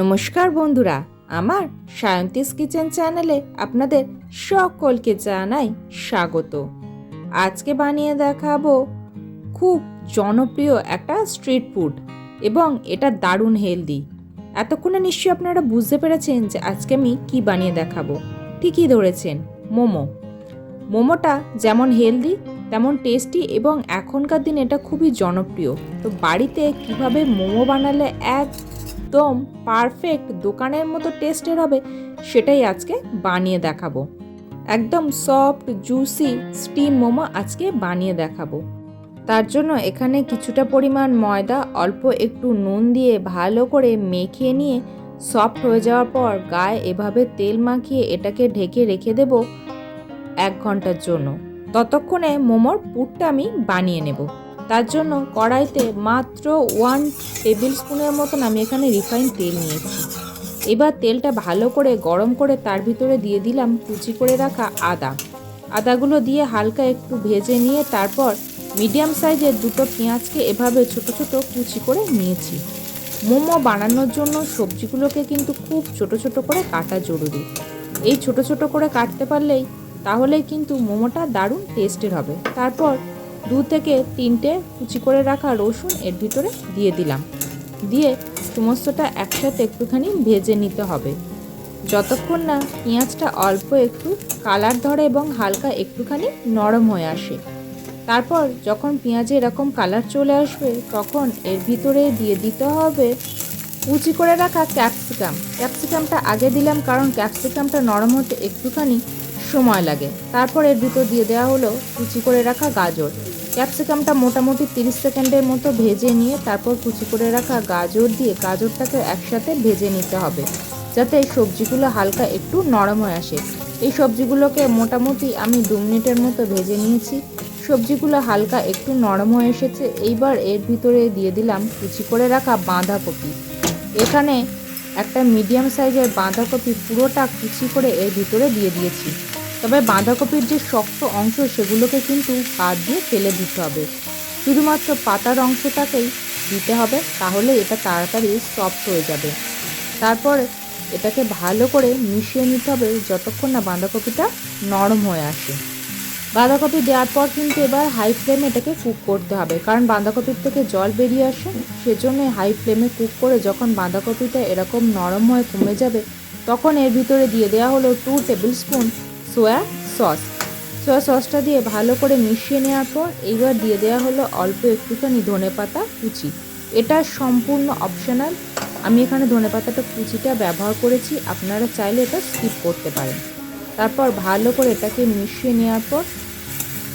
নমস্কার বন্ধুরা, আমার সায়ন্তিস কিচেন চ্যানেলে আপনাদের সকলকে জানাই স্বাগত। আজকে বানিয়ে দেখাবো খুব জনপ্রিয় একটা স্ট্রিট ফুড এবং এটা দারুণ হেলদি। এতক্ষণে নিশ্চয়ই আপনারা বুঝতে পেরেছেন যে আজকে আমি কি বানিয়ে দেখাবো। ঠিকই ধরেছেন, মোমো। মোমোটা যেমন হেলদি, তেমন টেস্টি এবং এখনকার দিনে এটা খুবই জনপ্রিয়। তো বাড়িতে কীভাবে মোমো বানালে একদম পারফেক্ট দোকানের মতো টেস্টের হবে, সেটাই আজকে বানিয়ে দেখাবো। একদম সফট জুসি স্টিম মোমো আজকে বানিয়ে দেখাবো। তার জন্য এখানে কিছুটা পরিমাণ ময়দা, অল্প একটু নুন দিয়ে ভালো করে মেখে নিয়ে সফট হয়ে যাওয়ার পর গায়ে এভাবে তেল মাখিয়ে এটাকে ঢেকে রেখে দেব এক ঘণ্টার জন্য। ততক্ষণে মোমোর পুরটা আমি বানিয়ে নেব। তার জন্য কড়াইতে মাত্র ওয়ান টেবিল স্পুনের মতন আমি এখানে রিফাইন তেল নিয়েছি। এবার তেলটা ভালো করে গরম করে তার ভিতরে দিয়ে দিলাম কুচি করে রাখা আদা। আদাগুলো দিয়ে হালকা একটু ভেজে নিয়ে তারপর মিডিয়াম সাইজের দুটো পেঁয়াজকে এভাবে ছোট ছোট কুচি করে নিয়েছি। মোমো বানানোর জন্য সবজিগুলোকে কিন্তু খুব ছোট ছোট করে কাটা জরুরি। এই ছোট ছোট করে কাটতে পারলেই তাহলেই কিন্তু মোমোটা দারুণ টেস্টের হবে। তারপর দু থেকে তিনটে কুচি করে রাখা রসুন এর ভিতরে দিয়ে দিলাম। দিয়ে সমস্তটা একসাথে একটুখানি ভেজে নিতে হবে। যতক্ষণ না পেঁয়াজটা অল্প একটু কালার ধরে এবং হালকা একটুখানি নরম হয়ে আসে। তারপর যখন পেঁয়াজে এরকম কালার চলে আসবে, তখন এর ভিতরে দিয়ে দিতে হবে কুচি করে রাখা ক্যাপসিকাম। ক্যাপসিকামটা আগে দিলাম কারণ ক্যাপসিকামটা নরম হতে একটুখানি সময় লাগে। তারপর এর ভিতর দিয়ে দেওয়া হলো কুচি করে রাখা গাজর। ক্যাপসিকামটা মোটামুটি তিরিশ সেকেন্ডের মতো ভেজে নিয়ে তারপর কুচি করে রাখা গাজর দিয়ে গাজরটাকে একসাথে ভেজে নিতে হবে, যাতে এই সবজিগুলো হালকা একটু নরম হয়ে আসে। এই সবজিগুলোকে মোটামুটি আমি দু মিনিটের মতো ভেজে নিয়েছি। সবজিগুলো হালকা একটু নরম হয়ে এসেছে। এইবার এর ভিতরে দিয়ে দিলাম কুচি করে রাখা বাঁধাকপি। এখানে একটা মিডিয়াম সাইজের বাঁধাকপি পুরোটা কুচি করে এর ভিতরে দিয়ে দিয়েছি। তবে বাঁধাকপির যে শক্ত অংশ, সেগুলোকে কিন্তু বাদ দিয়ে ফেলে দিতে হবে। শুধুমাত্র পাতার অংশটাকেই দিতে হবে, তাহলে এটা তাড়াতাড়ি সফট হয়ে যাবে। তারপর এটাকে ভালো করে মিশিয়ে নিতে হবে যতক্ষণ না বাঁধাকপিটা নরম হয়ে আসে। বাঁধাকপি দেওয়ার পর কিন্তু এবার হাই ফ্লেমে এটাকে কুক করতে হবে, কারণ বাঁধাকপির থেকে জল বেরিয়ে আসে, সেজন্য হাই ফ্লেমে কুক করে যখন বাঁধাকপিটা এরকম নরম হয়ে কমে যাবে, তখন এর ভিতরে দিয়ে দেওয়া হলো two table spoon soya sauce. Soya সসটা দিয়ে ভালো করে মিশিয়ে নেওয়ার পর এইবার দিয়ে দেওয়া হলো অল্প একটুখানি ধনে পাতা কুচি। এটা সম্পূর্ণ অপশনাল আমি এখানে ধনে পাতাটা কুচিটা ব্যবহার করেছি। আপনারা চাইলে এটা স্কিপ করতে পারেন। তারপর ভালো করে এটাকে মিশিয়ে নেওয়ার পর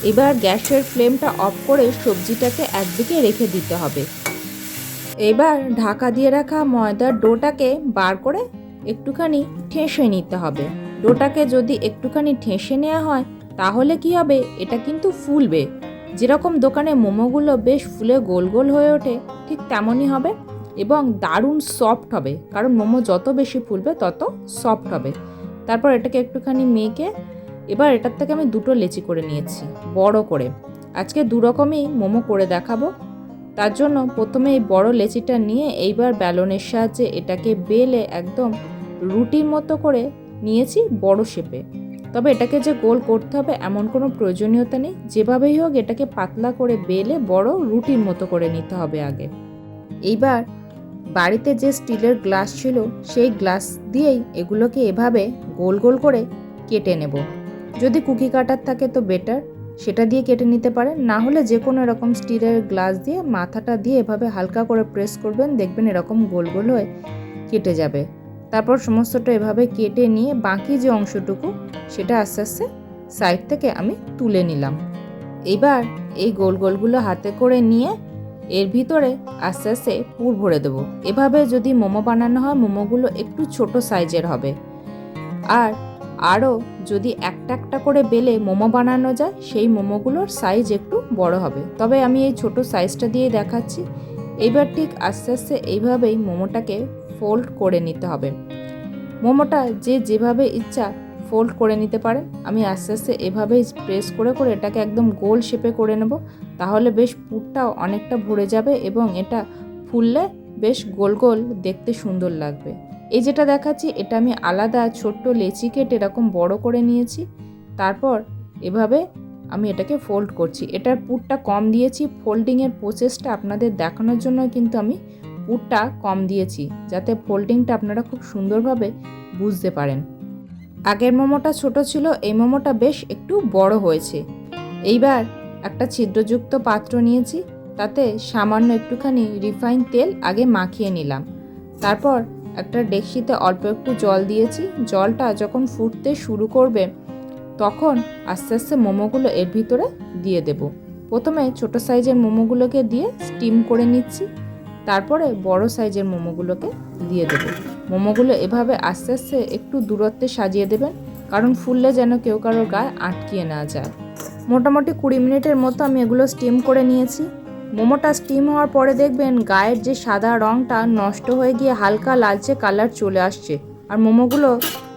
এবার গ্যাসের ফ্লেমটা অফ করে সবজিটাকে একদিকে রেখে দিতে হবে। এবার ঢাকা দিয়ে রাখা ময়দার ডোটাকে বার করে একটুখানি ঠেসে নিতে হবে। ডোটাকে যদি একটুখানি ঠেসে নেওয়া হয়, তাহলে কি হবে? এটা কিন্তু ফুলবে। যেরকম দোকানে মোমোগুলো বেশ ফুলে গোল গোল হয়ে ওঠে, ঠিক তেমনই হবে এবং দারুণ সফট হবে। কারণ মোমো যত বেশি ফুলবে, তত সফট হবে। তারপর এটাকে একটুখানি মেখে, এবার এটার থেকে আমি দুটো লেচি করে নিয়েছি, বড় করে। আজকে দু রকমই মোমো করে দেখাবো। তার জন্য প্রথমে এই বড় লেচিটা নিয়ে এইবার ব্যালনের সাহায্যে এটাকে বেলে একদম রুটির মতো করে নিয়েছি বড় শেপে। তবে এটাকে যে গোল করতে হবে এমন কোনো প্রয়োজনীয়তা নেই। যেভাবেই হোক এটাকে পাতলা করে বেলে বড় রুটির মতো করে নিতে হবে আগে। এইবার বাড়িতে যে স্টিলের গ্লাস ছিল, সেই গ্লাস দিয়েই এগুলোকে এভাবে গোল গোল করে কেটে নেব। যদি কুকি কাটার থাকে তো বেটার, সেটা দিয়ে কেটে নিতে পারেন। না হলে যে কোনো এরকম স্টিলের গ্লাস দিয়ে মাথাটা দিয়ে এভাবে হালকা করে প্রেস করবেন, দেখবেন এরকম গোল গোল হয়ে কেটে যাবে। তারপর সমস্তটা এভাবে কেটে নিয়ে বাকি যে অংশটুকু, সেটা আস্তে আস্তে সাইড থেকে আমি তুলে নিলাম। এবার এই গোল গোলগুলো হাতে করে নিয়ে এর ভিতরে আস্তে আস্তে পুর ভরে দেবো। এভাবে যদি মোমো বানানো হয়, মোমোগুলো একটু ছোট সাইজের হবে। আর আরও যদি একটা একটা করে বেলে মোমো বানানো যায়, সেই মোমোগুলোর সাইজ একটু বড় হবে। তবে আমি এই ছোট সাইজটা দিয়ে দেখাচ্ছি। এইবার ঠিক আস্তে আস্তে এইভাবেই মোমোটাকে ফোল্ড করে নিতে হবে। মোমোটা যে যেভাবে ইচ্ছা ফোল্ড করে নিতে পারে। আমি আস্তে আস্তে এভাবেই প্রেস করে করে এটাকে একদম গোল শেপে করে নেব। তাহলে বেশ পুরটাও অনেকটা ভরে যাবে এবং এটা ফুললে বেশ গোল গোল দেখতে সুন্দর লাগবে। এই যেটা দেখাচ্ছি, এটা আমি আলাদা ছোট্ট লেচি কেটে এরকম বড় করে নিয়েছি। তারপর এভাবে আমি এটাকে ফোল্ড করছি। এটার পুরটা কম দিয়েছি। ফোল্ডিংয়ের প্রসেসটা আপনাদের দেখানোর জন্য কিন্তু আমি পুরটা কম দিয়েছি যাতে ফোল্ডিংটা আপনারা খুব সুন্দরভাবে বুঝতে পারেন। আগের মোমোটা ছোট ছিল, এই মোমোটা বেশ একটু বড় হয়েছে। এইবার একটা ছিদ্রযুক্ত পাত্র নিয়েছি, তাতে সামান্য একটুখানি রিফাইন তেল আগে মাখিয়ে নিলাম। তারপর একটা ডেকচিতে অল্প একটু জল দিয়েছি, জলটা যখন ফুটতে শুরু করবে, তখন আস্তে আস্তে মোমোগুলো এর ভিতরে দিয়ে দেব। প্রথমে ছোট সাইজের মোমোগুলোকে দিয়ে স্টিম করে নিচ্ছি। তারপরে বড় সাইজের মোমোগুলোকে দিয়ে দেব। মোমোগুলো এভাবে আস্তে আস্তে একটু দূরত্বে সাজিয়ে দেবেন, কারণ ফুললে যেন কেউ কারোর গায়ে আটকিয়ে না যায়। মোটামুটি কুড়ি মিনিটের মতো আমি এগুলো স্টিম করে নিয়েছি। মোমোটা স্টিম হওয়ার পরে দেখবেন গায়ের যে সাদা রঙটা নষ্ট হয়ে গিয়ে হালকা লালচে কালার চলে আসছে, আর মোমোগুলো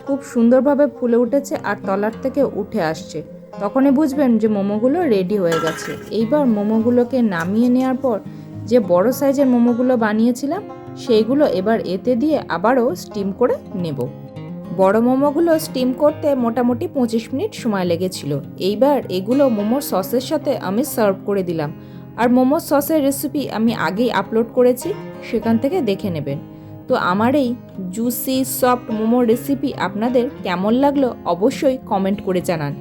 খুব সুন্দরভাবে ফুলে উঠেছে আর তলার থেকে উঠে আসছে। তখনই বুঝবেন যে মোমোগুলো রেডি হয়ে গেছে। এইবার মোমোগুলোকে নামিয়ে নেওয়ার পর যে বড় সাইজের মোমোগুলো বানিয়েছিলাম, সেইগুলো এবার এতে দিয়ে আবারও স্টিম করে নেব। বড় মোমোগুলো স্টিম করতে মোটামুটি পঁচিশ মিনিট সময় লেগেছিল। এইবার এগুলো মোমোর সসের সাথে আমি সার্ভ করে দিলাম। আর মোমোর সসের রেসিপি আমি আগেই আপলোড করেছি, সেখান থেকে দেখে নেবেন। তো আমার এই জুসি, সফট মোমোর রেসিপি আপনাদের কেমন লাগল অবশ্যই কমেন্ট করে জানান।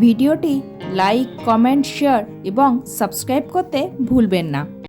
ভিডিওটি লাইক, কমেন্ট, শেয়ার এবং সাবস্ক্রাইব করতে ভুলবেন না।